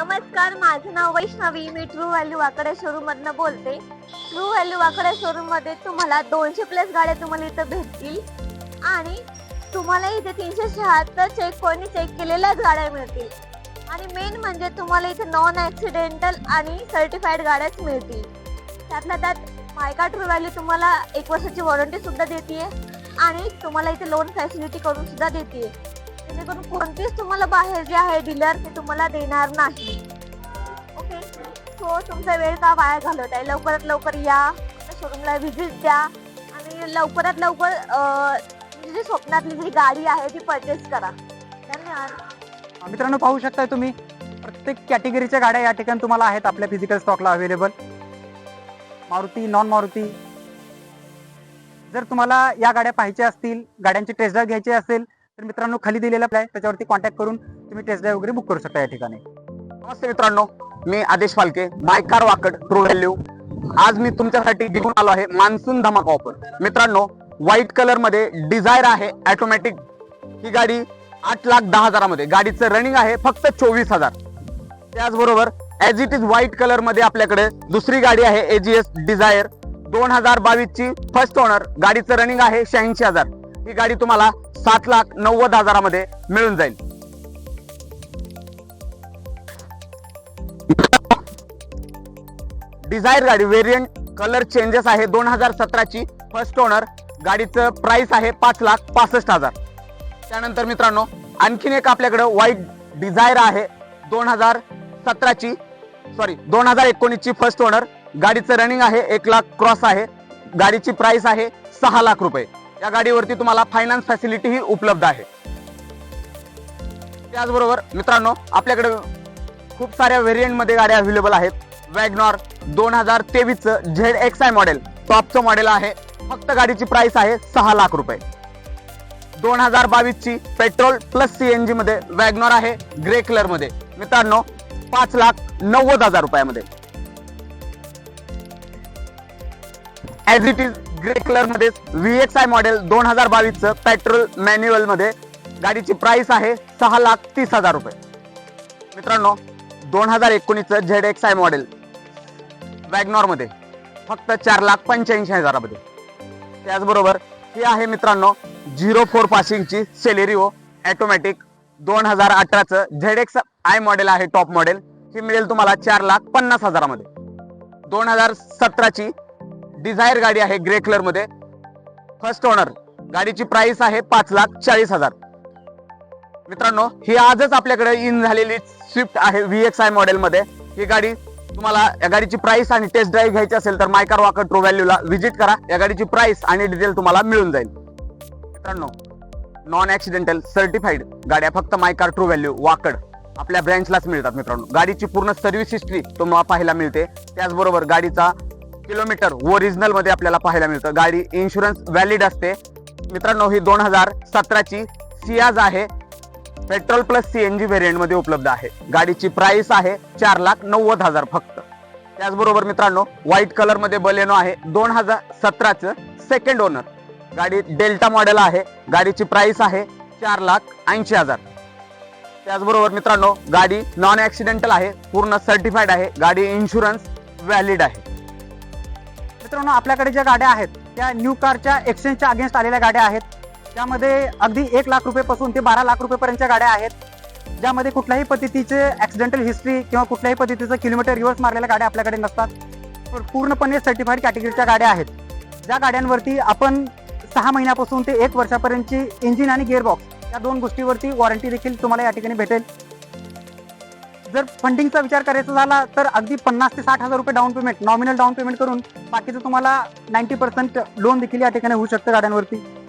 नमस्कार माझं नाव वैष्णवी. मी ट्रू व्हॅल्यू वाकडे शोरूम मधनं बोलते. ट्रू व्हॅल्यू वाकडे शोरूममध्ये तुम्हाला दोनशे प्लस गाड्या तुम्हाला इथं भेटतील. आणि तुम्हाला इथे तीनशे शहात्तर चेक कोणी चेक केलेल्या गाड्या मिळतील. आणि मेन म्हणजे तुम्हाला इथे नॉन ॲक्सिडेंटल आणि सर्टिफाईड गाड्याच मिळतील. त्यातल्या त्यात मायका ट्रू व्हॅल्यू तुम्हाला एक वर्षाची वॉरंटी सुद्धा देते आणि तुम्हाला इथे लोन फॅसिलिटी करून सुद्धा देते जेणेकरून कोणतीच तुम्हाला बाहेर जे आहे डीलर ते तुम्हाला देणार नाही. ओके सो तुमचा वेळ का वाया घालवत आहे लवकरात लवकर या. शोरूमला व्हिजिट द्या. आणि लवकरात लवकर जी स्वप्नातली जी गाडी आहे ती परचेस करा. धन्यवाद. मित्रांनो पाहू शकताय तुम्ही प्रत्येक कॅटेगरीच्या गाड्या या ठिकाणी तुम्हाला आहेत आपल्या फिजिकल स्टॉकला अवेलेबल मारुती नॉन मारुती जर तुम्हाला या गाड्या पाहिजे असतील गाड्यांची टेस्ट ड्राईव्ह घ्यायची असेल तर मित्रांनो खाली दिलेला आहे. त्याच्यावरती कॉन्टॅक्ट करून तुम्ही टेस्ट ड्राईव्ह वगैरे बुक करू शकता या ठिकाणी. नमस्ते मित्रांनो मी Adesh Phalke my car Wakad true value आज मी तुमच्यासाठी घेऊन आलो आहे मान्सून धमाका ऑफर मित्रांनो व्हाईट कलरमध्ये डिझायर आहे ऑटोमॅटिक ही गाडी आठ लाख दहा हजारामध्ये. गाडीचं रनिंग आहे फक्त चोवीस हजार. त्याचबरोबर ऍज इट इज व्हाईट कलरमध्ये आपल्याकडे दुसरी गाडी आहे एजीएस डिझायर दोन हजार बावीस ची फर्स्ट ओनर गाडीचं रनिंग आहे शहाऐंशी हजार. ही गाडी तुम्हाला सात लाख नव्वद हजारामध्ये मिळून जाईल. डिझायर गाडी व्हेरियंट कलर चेंजेस आहे. दोन हजार सतराची फर्स्ट ओनर गाडीचं प्राइस आहे पाच लाख पासष्ट हजार. त्यानंतर मित्रांनो आणखीन एक आपल्याकडं व्हाईट डिझायर आहे. दोन हजार सतराची सॉरी दोन हजार एकोणीसची फर्स्ट ओनर गाडीचं रनिंग आहे. एक लाख क्रॉस आहे. गाडीची प्राइस आहे सहा लाख रुपये. या गाडीवरती तुम्हाला फायनान्स फॅसिलिटी ही उपलब्ध आहे. त्याचबरोबर मित्रांनो आपल्याकडे खूप साऱ्या व्हेरियंटमध्ये गाड्या अवेलेबल आहेत. वॅगनॉर दोन हजार तेवीस झेड एक्स आय मॉडेल टॉपचं मॉडेल आहे. फक्त गाडीची प्राइस आहे सहा लाख रुपये. दोन हजार बावीस ची पेट्रोल प्लस सीएनजी मध्ये वॅगनॉर आहे ग्रे कलरमध्ये. मित्रांनो पाच लाख नव्वद हजार रुपयामध्ये. ऍज इट इज ग्रे कलरमध्ये व्ही एक्स आय मॉडेल दोन हजार बावीस पेट्रोल मॅन्युअलमध्ये गाडीची प्राइस आहे सहा लाख तीस हजार रुपये. मित्रांनो दोन हजार एकोणीसचं झेड एक्स आय मॉडेल वॅगनॉरमध्ये फक्त चार लाख पंच्याऐंशी हजारामध्ये. त्याचबरोबर ही आहे मित्रांनो झिरो फोर पासिंगची सेलेरिओ ॲटोमॅटिक दोन हजार अठराचं झेड एक्स आय मॉडेल आहे टॉप मॉडेल ही मिळेल तुम्हाला चार लाख पन्नास हजारामध्ये. दोन हजार सतराची डिझायर गाडी आहे ग्रे कलरमध्ये. फर्स्ट ओनर गाडीची प्राइस आहे पाच लाख चाळीस हजार. मित्रांनो ही आजच आपल्याकडे इन झालेली स्विफ्ट आहे व्ही एक्स आय मॉडेल मध्ये. ही गाडी तुम्हाला या गाडीची प्राइस आणि टेस्ट ड्राईव्ह घ्यायची असेल तर मायकार वाकर ट्रो व्हॅल्यूला व्हिजिट करा. या गाडीची प्राइस आणि डिटेल तुम्हाला मिळून जाईल. मित्रांनो नॉन ऍक्सिडेंटल सर्टिफाईड गाड्या फक्त मायकार ट्रू व्हॅल्यू वाकड आपल्या ब्रँचलाच मिळतात मित्रांनो. गाडीची पूर्ण सर्व्हिस हिस्ट्री तुम्हाला पाहायला मिळते. त्याचबरोबर गाडीचा किलोमीटर ओरिजिनलमध्ये आपल्याला पाहायला मिळतं. गाडी इन्शुरन्स व्हॅलिड असते. मित्रांनो ही दोन हजार सतराची सियाज आहे. पेट्रोल प्लस सी एन व्हेरियंटमध्ये उपलब्ध आहे. गाडीची प्राइस आहे चार लाख नव्वद हजार फक्त. त्याचबरोबर मित्रांनो व्हाईट कलरमध्ये बलेनो आहे. दोन हजार सतराचं सेकंड ओनर गाडी डेल्टा मॉडेल आहे. गाडीची प्राइस आहे चार लाख ऐंशी हजार. त्याचबरोबर मित्रांनो गाडी नॉन ऍक्सिडेंटल आहे. पूर्ण सर्टिफाईड आहे. गाडी इन्शुरन्स व्हॅलिड आहे. मित्रांनो आपल्याकडे ज्या गाड्या आहेत त्या न्यू कारच्या एक्सचेंजच्या अगेन्स्ट आलेल्या गाड्या आहेत. त्यामध्ये अगदी एक लाख रुपयेपासून ते बारा लाख रुपयेपर्यंतच्या गाड्या आहेत. ज्यामध्ये कुठल्याही पद्धतीचे ऍक्सिडेंटल हिस्ट्री किंवा कुठल्याही पद्धतीचं किलोमीटर रिव्हर्स मारलेल्या गाड्या आपल्याकडे नसतात. पूर्णपणे सर्टिफाईड कॅटेगरीच्या गाड्या आहेत. ज्या गाड्यांवरती आपण सहा महिन्यापासून ते एक वर्षापर्यंतची इंजिन आणि गिअरबॉक्स या दोन गोष्टीवरती वॉरंटी देखील तुम्हाला या ठिकाणी भेटेल. जर फंडिंगचा विचार करायचा झाला तर अगदी पन्नास ते साठ हजार रुपये down payment nominal down payment करून बाकीचं तुम्हाला नाईन्टी पर्सेंट लोन देखील या ठिकाणी होऊ शकतं गाड्यांवरती.